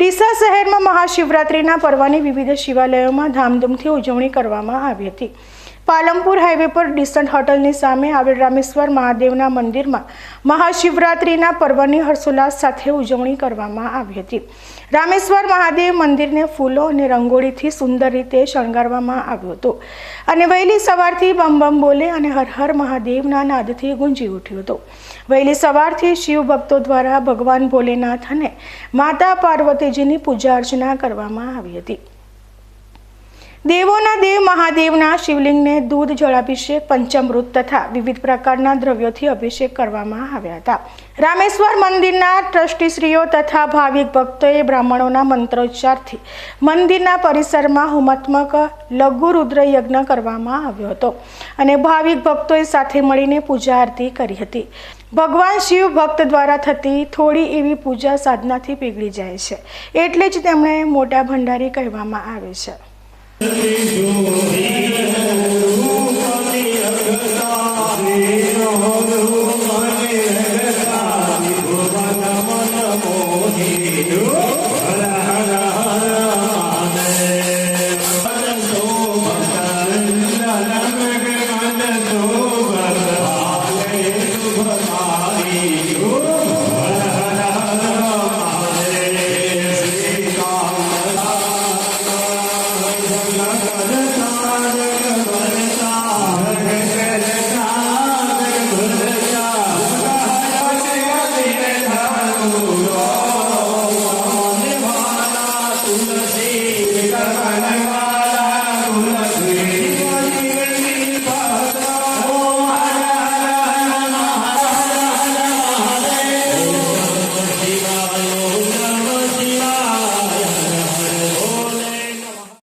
ડીસા શહેરમાં મહાશિવરાત્રિના પર્વની વિવિધ શિવાલયોમાં ધામધૂમથી ઉજવણી કરવામાં આવી હતી. પાલમપુર હાઈવે પર ડિસન્ટ હોટલની સામે આવેલ રામેશ્વર મહાદેવના મંદિરમાં મહાશિવરાત્રિના પર્વની હર્ષોલ્લાસ સાથે ઉજવણી કરવામાં આવી હતી. રામેશ્વર મહાદેવ મંદિરને ફૂલો અને રંગોળીથી સુંદર રીતે શણગારવામાં આવ્યું હતું અને વહેલી સવારથી બમ બમ બોલે અને હર હર મહાદેવના નાદથી ગુંજી ઉઠ્યું હતું. વહેલી સવારથી શિવ ભક્તો દ્વારા ભગવાન ભોલેનાથ અને માતા પાર્વતીજીની પૂજા અર્ચના કરવામાં આવી હતી. દેવોના દેવ મહાદેવના શિવલિંગને દૂધ, જળાભિષેક, પંચામૃત તથા વિવિધ પ્રકારના દ્રવ્યોથી અભિષેક કરવામાં આવ્યા હતા. રામેશ્વર મંદિરના ટ્રસ્ટીશ્રીઓ તથા ભાવિક ભક્તોએ બ્રાહ્મણોના મંત્રોચ્ચારથી મંદિરના પરિસરમાં હુમત્મક લઘુ રુદ્ર યજ્ઞ કરવામાં આવ્યો હતો અને ભાવિક ભક્તોએ સાથે મળીને પૂજા આરતી કરી હતી. ભગવાન શિવ ભક્ત દ્વારા થતી થોડી એવી પૂજા સાધનાથી પીગળી જાય છે. એટલે જ તેમણે મોટા ભંડારી કહેવામાં આવે છે. Thank you.